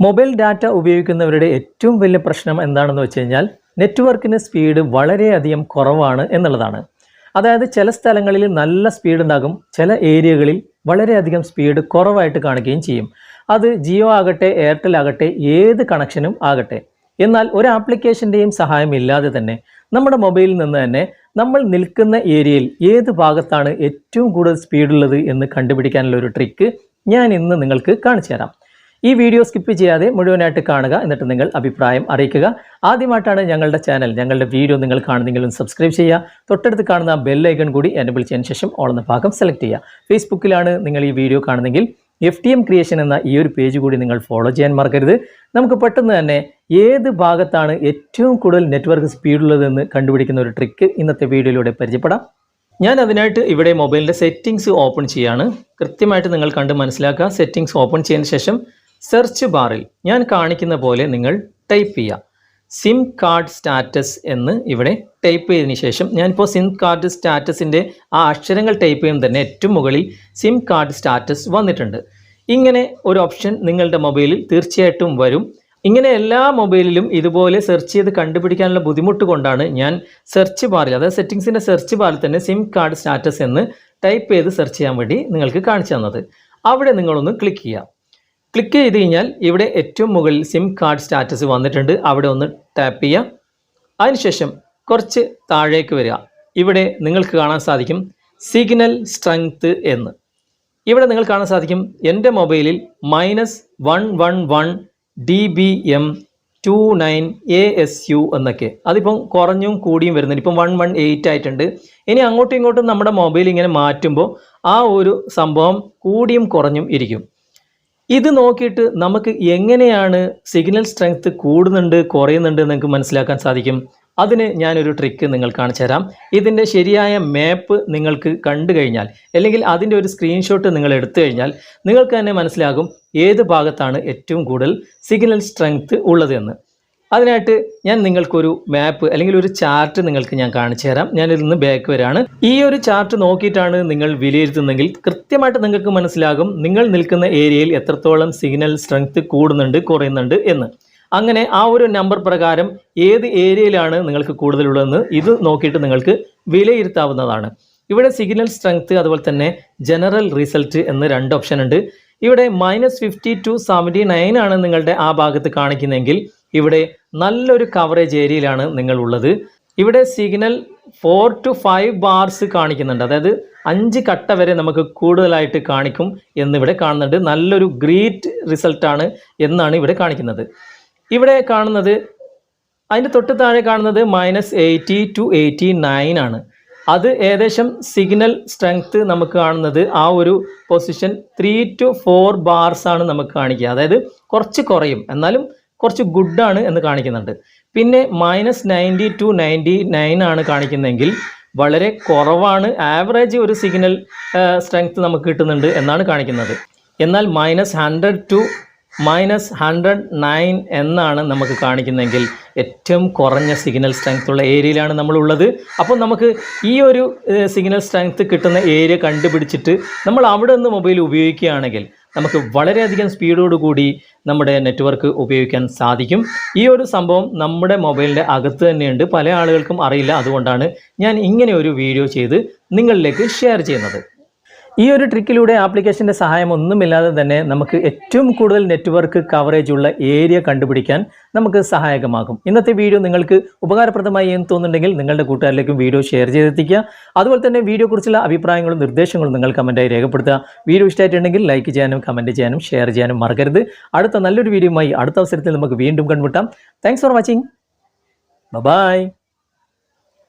Mobile data ഉപയോഗിക്കുന്നവരുടെ ഏറ്റവും വലിയ പ്രശ്നം എന്താണെന്ന് വെച്ച് കഴിഞ്ഞാൽ നെറ്റ്വർക്കിന് സ്പീഡ് വളരെയധികം കുറവാണ് എന്നുള്ളതാണ്. അതായത് ചില സ്ഥലങ്ങളിൽ നല്ല സ്പീഡ് ഉണ്ടാകും ചില ഏരിയകളിൽ വളരെയധികം സ്പീഡ് കുറവായിട്ട് കാണിക്കുകയും ചെയ്യും. അത് ജിയോ ആകട്ടെ എയർടെൽ ആകട്ടെ ഏത് കണക്ഷനും ആകട്ടെ. എന്നാൽ ഒരു ആപ്ലിക്കേഷന്റെയും സഹായം ഇല്ലാതെ തന്നെ നമ്മുടെ മൊബൈലിൽ നിന്ന് തന്നെ നമ്മൾ നിൽക്കുന്ന ഏരിയയിൽ ഏത് ഭാഗത്താണ് ഏറ്റവും കൂടുതൽ സ്പീഡുള്ളത് എന്ന് കണ്ടുപിടിക്കാനുള്ള ഒരു ട്രിക്ക് ഞാൻ ഇന്ന് നിങ്ങൾക്ക് കാണിച്ചു തരാം. ഈ വീഡിയോ സ്കിപ്പ് ചെയ്യാതെ മുഴുവനായിട്ട് കാണുക. എന്നിട്ട് നിങ്ങൾ അഭിപ്രായം അറിയിക്കുക. ആദ്യമായിട്ടാണ് ഞങ്ങളുടെ ചാനൽ. ഞങ്ങളുടെ വീഡിയോ നിങ്ങൾ കാണുന്നെങ്കിലും സബ്സ്ക്രൈബ് ചെയ്യുക. തൊട്ടടുത്ത് കാണുന്ന ബെല്ലൈക്കൺ കൂടി എനബിൾ വിളിച്ചതിന് ശേഷം ഓളുന്ന ഭാഗം സെലക്ട് ചെയ്യുക. ഫേസ്ബുക്കിലാണ് നിങ്ങൾ ഈ വീഡിയോ കാണുന്നെങ്കിൽ എഫ് ടി എം ക്രിയേഷൻ എന്ന ഈ ഒരു പേജ് കൂടി നിങ്ങൾ ഫോളോ ചെയ്യാൻ മറക്കരുത്. നമുക്ക് പെട്ടെന്ന് തന്നെ ഏത് ഭാഗത്താണ് ഏറ്റവും കൂടുതൽ നെറ്റ്വർക്ക് സ്പീഡുള്ളതെന്ന് കണ്ടുപിടിക്കുന്ന ഒരു ട്രിക്ക് ഇന്നത്തെ വീഡിയോയിലൂടെ പരിചയപ്പെടാം. ഞാൻ അതിനായിട്ട് ഇവിടെ മൊബൈലിന്റെ സെറ്റിംഗ്സ് ഓപ്പൺ ചെയ്യാണ്. കൃത്യമായിട്ട് നിങ്ങൾ കണ്ട് മനസ്സിലാക്കുക. സെറ്റിംഗ്സ് ഓപ്പൺ ചെയ്യുന്ന ശേഷം സെർച്ച് ബാറിൽ ഞാൻ കാണിക്കുന്ന പോലെ നിങ്ങൾ ടൈപ്പ് ചെയ്യുക സിം കാർഡ് സ്റ്റാറ്റസ് എന്ന് ഇവിടെ ടൈപ്പ് ചെയ്തതിന് ശേഷം ഞാനിപ്പോൾ സിം കാർഡ് സ്റ്റാറ്റസിന്റെ ആ അക്ഷരങ്ങൾ ടൈപ്പ് ചെയ്യുമ്പോൾ തന്നെ ഏറ്റവും മുകളിൽ സിം കാർഡ് സ്റ്റാറ്റസ് വന്നിട്ടുണ്ട്. ഇങ്ങനെ ഒരു ഓപ്ഷൻ നിങ്ങളുടെ മൊബൈലിൽ തീർച്ചയായിട്ടും വരും. ഇങ്ങനെ എല്ലാ മൊബൈലിലും ഇതുപോലെ സെർച്ച് ചെയ്ത് കണ്ടുപിടിക്കാനുള്ള ബുദ്ധിമുട്ട് കൊണ്ടാണ് ഞാൻ സെർച്ച് ബാറിൽ അതായത് സെറ്റിങ്സിന്റെ സെർച്ച് ബാറിൽ തന്നെ സിം കാർഡ് സ്റ്റാറ്റസ് എന്ന് ടൈപ്പ് ചെയ്ത് സെർച്ച് ചെയ്യാൻ വേണ്ടി നിങ്ങൾക്ക് കാണിച്ചു തന്നത്. അവിടെ നിങ്ങളൊന്ന് ക്ലിക്ക് ചെയ്യുക ക്ലിക്ക് ചെയ്ത് കഴിഞ്ഞാൽ ഇവിടെ ഏറ്റവും മുകളിൽ സിം കാർഡ് സ്റ്റാറ്റസ് വന്നിട്ടുണ്ട്. അവിടെ ഒന്ന് ടാപ്പ് ചെയ്യുക അതിനുശേഷം കുറച്ച് താഴേക്ക് വരിക. ഇവിടെ നിങ്ങൾക്ക് കാണാൻ സാധിക്കും സിഗ്നൽ സ്ട്രെങ്ത് എന്ന്. ഇവിടെ നിങ്ങൾ കാണാൻ സാധിക്കും എന്റെ മൊബൈലിൽ minus one one one D B M two nine A S U എന്നൊക്കെ. അതിപ്പം കുറഞ്ഞും കൂടിയും വരുന്നുണ്ട്. ഇപ്പം വൺ വൺ എയ്റ്റ് ആയിട്ടുണ്ട്. ഇനി അങ്ങോട്ടും ഇങ്ങോട്ടും നമ്മുടെ മൊബൈൽ ഇങ്ങനെ മാറ്റുമ്പോൾ ആ ഒരു സംഭവം കൂടിയും കുറഞ്ഞും ഇരിക്കും. ഇത് നോക്കിയിട്ട് നമുക്ക് എങ്ങനെയാണ് സിഗ്നൽ സ്ട്രെങ്ത് കൂടുന്നുണ്ട് കുറയുന്നുണ്ട് നിങ്ങൾക്ക് മനസ്സിലാക്കാൻ സാധിക്കും. അതിന് ഞാനൊരു ട്രിക്ക് നിങ്ങൾ കാണിച്ചു തരാം. ഇതിന്റെ ശരിയായ മാപ്പ് നിങ്ങൾക്ക് കണ്ടു കഴിഞ്ഞാൽ അല്ലെങ്കിൽ അതിന്റെ ഒരു സ്ക്രീൻഷോട്ട് നിങ്ങൾ എടുത്തു കഴിഞ്ഞാൽ നിങ്ങൾക്ക് തന്നെ മനസ്സിലാകും ഏത് ഭാഗത്താണ് ഏറ്റവും കൂടുതൽ സിഗ്നൽ സ്ട്രെങ്ത് ഉള്ളത് എന്ന് അതിനായിട്ട് ഞാൻ നിങ്ങൾക്കൊരു മാപ്പ് അല്ലെങ്കിൽ ഒരു ചാർട്ട് നിങ്ങൾക്ക് ഞാൻ കാണിച്ചു തരാം. ഞാൻ ഇതിൽ നിന്ന് ബാക്ക് വരാണ്. ഈ ഒരു ചാർട്ട് നോക്കിയിട്ടാണ് നിങ്ങൾ വിലയിരുത്തുന്നതെങ്കിൽ കൃത്യമായിട്ട് നിങ്ങൾക്ക് മനസ്സിലാകും നിങ്ങൾ നിൽക്കുന്ന ഏരിയയിൽ എത്രത്തോളം സിഗ്നൽ സ്ട്രെങ്ത് കൂടുന്നുണ്ട് കുറയുന്നുണ്ട് എന്ന്. അങ്ങനെ ആ ഒരു നമ്പർ പ്രകാരം ഏത് ഏരിയയിലാണ് നിങ്ങൾക്ക് കൂടുതലുള്ളതെന്ന് ഇത് നോക്കിയിട്ട് നിങ്ങൾക്ക് വിലയിരുത്താവുന്നതാണ്. ഇവിടെ സിഗ്നൽ സ്ട്രെങ്ത് അതുപോലെ തന്നെ ജനറൽ റിസൾട്ട് എന്ന് രണ്ട് ഓപ്ഷൻ ഉണ്ട്. ഇവിടെ minus fifty to seventy nine ആണ് നിങ്ങളുടെ ആ ഭാഗത്ത് കാണിക്കുന്നതെങ്കിൽ ഇവിടെ നല്ലൊരു കവറേജ് ഏരിയയിലാണ് നിങ്ങൾ ഉള്ളത് ഇവിടെ signal four to five bars കാണിക്കുന്നുണ്ട്. അതായത് അഞ്ച് കട്ട വരെ നമുക്ക് കൂടുതലായിട്ട് കാണിക്കും എന്നിവിടെ കാണുന്നുണ്ട്. നല്ലൊരു ഗ്രീറ്റ് റിസൾട്ടാണ് എന്നാണ് ഇവിടെ കാണിക്കുന്നത്. ഇവിടെ കാണുന്നത് അതിന്റെ തൊട്ട് താഴെ കാണുന്നത് minus eighty to eighty nine ആണ്. അത് ഏകദേശം സിഗ്നൽ സ്ട്രെങ്ത്ത് നമുക്ക് കാണുന്നത് ആ ഒരു position three to four bars ആണ് നമുക്ക് കാണിക്കുക. അതായത് കുറച്ച് കുറയും. എന്നാലും കുറച്ച് ആണ് എന്ന് കാണിക്കുന്നുണ്ട്. പിന്നെ minus ninety to ninety nine ആണ് കാണിക്കുന്നതെങ്കിൽ വളരെ കുറവാണ്. ആവറേജ് ഒരു സിഗ്നൽ സ്ട്രെങ്ത് നമുക്ക് കിട്ടുന്നുണ്ട് എന്നാണ് കാണിക്കുന്നത്. എന്നാൽ minus hundred to minus hundred nine എന്നാണ് നമുക്ക് കാണിക്കുന്നതെങ്കിൽ ഏറ്റവും കുറഞ്ഞ സിഗ്നൽ സ്ട്രെങ്ത് ഉള്ള ഏരിയയിലാണ് നമ്മളുള്ളത്. അപ്പോൾ നമുക്ക് ഈ ഒരു സിഗ്നൽ സ്ട്രെങ്ത് കിട്ടുന്ന ഏരിയ കണ്ടുപിടിച്ചിട്ട് നമ്മൾ അവിടെ നിന്ന് മൊബൈൽ ഉപയോഗിക്കുകയാണെങ്കിൽ നമുക്ക് വളരെയധികം സ്പീഡോടുകൂടി നമ്മുടെ നെറ്റ്വർക്ക് ഉപയോഗിക്കാൻ സാധിക്കും. ഈ ഒരു സംഭവം നമ്മുടെ മൊബൈലിന്റെ അകത്ത് തന്നെയുണ്ട്. പല ആളുകൾക്കും അറിയില്ല. അതുകൊണ്ടാണ് ഞാൻ ഇങ്ങനെ ഒരു വീഡിയോ ചെയ്ത് നിങ്ങളിലേക്ക് ഷെയർ ചെയ്യുന്നത്. ഈ ഒരു ട്രിക്കിലൂടെ ആപ്ലിക്കേഷന്റെ സഹായം ഒന്നുമില്ലാതെ തന്നെ നമുക്ക് ഏറ്റവും കൂടുതൽ നെറ്റ്വർക്ക് കവറേജ് ഉള്ള ഏരിയ കണ്ടുപിടിക്കാൻ നമുക്ക് സഹായകമാകും. ഇന്നത്തെ വീഡിയോ നിങ്ങൾക്ക് ഉപകാരപ്രദമായി എന്ന് തോന്നുന്നുണ്ടെങ്കിൽ നിങ്ങളുടെ കൂട്ടുകാരിലേക്കും വീഡിയോ ഷെയർ ചെയ്തെത്തിക്കുക. അതുപോലെ തന്നെ വീഡിയോ കുറിച്ചുള്ള അഭിപ്രായങ്ങളും നിർദ്ദേശങ്ങളും നിങ്ങൾ കമന്റായി രേഖപ്പെടുത്തുക. വീഡിയോ ഇഷ്ടമായിട്ടുണ്ടെങ്കിൽ ലൈക്ക് ചെയ്യാനും കമന്റ് ചെയ്യാനും ഷെയർ ചെയ്യാനും മറക്കരുത്. അടുത്ത നല്ലൊരു വീഡിയോയുമായി അടുത്ത അവസരത്തിൽ നമുക്ക് വീണ്ടും കണ്ടുമുട്ടാം. Thanks for watching bye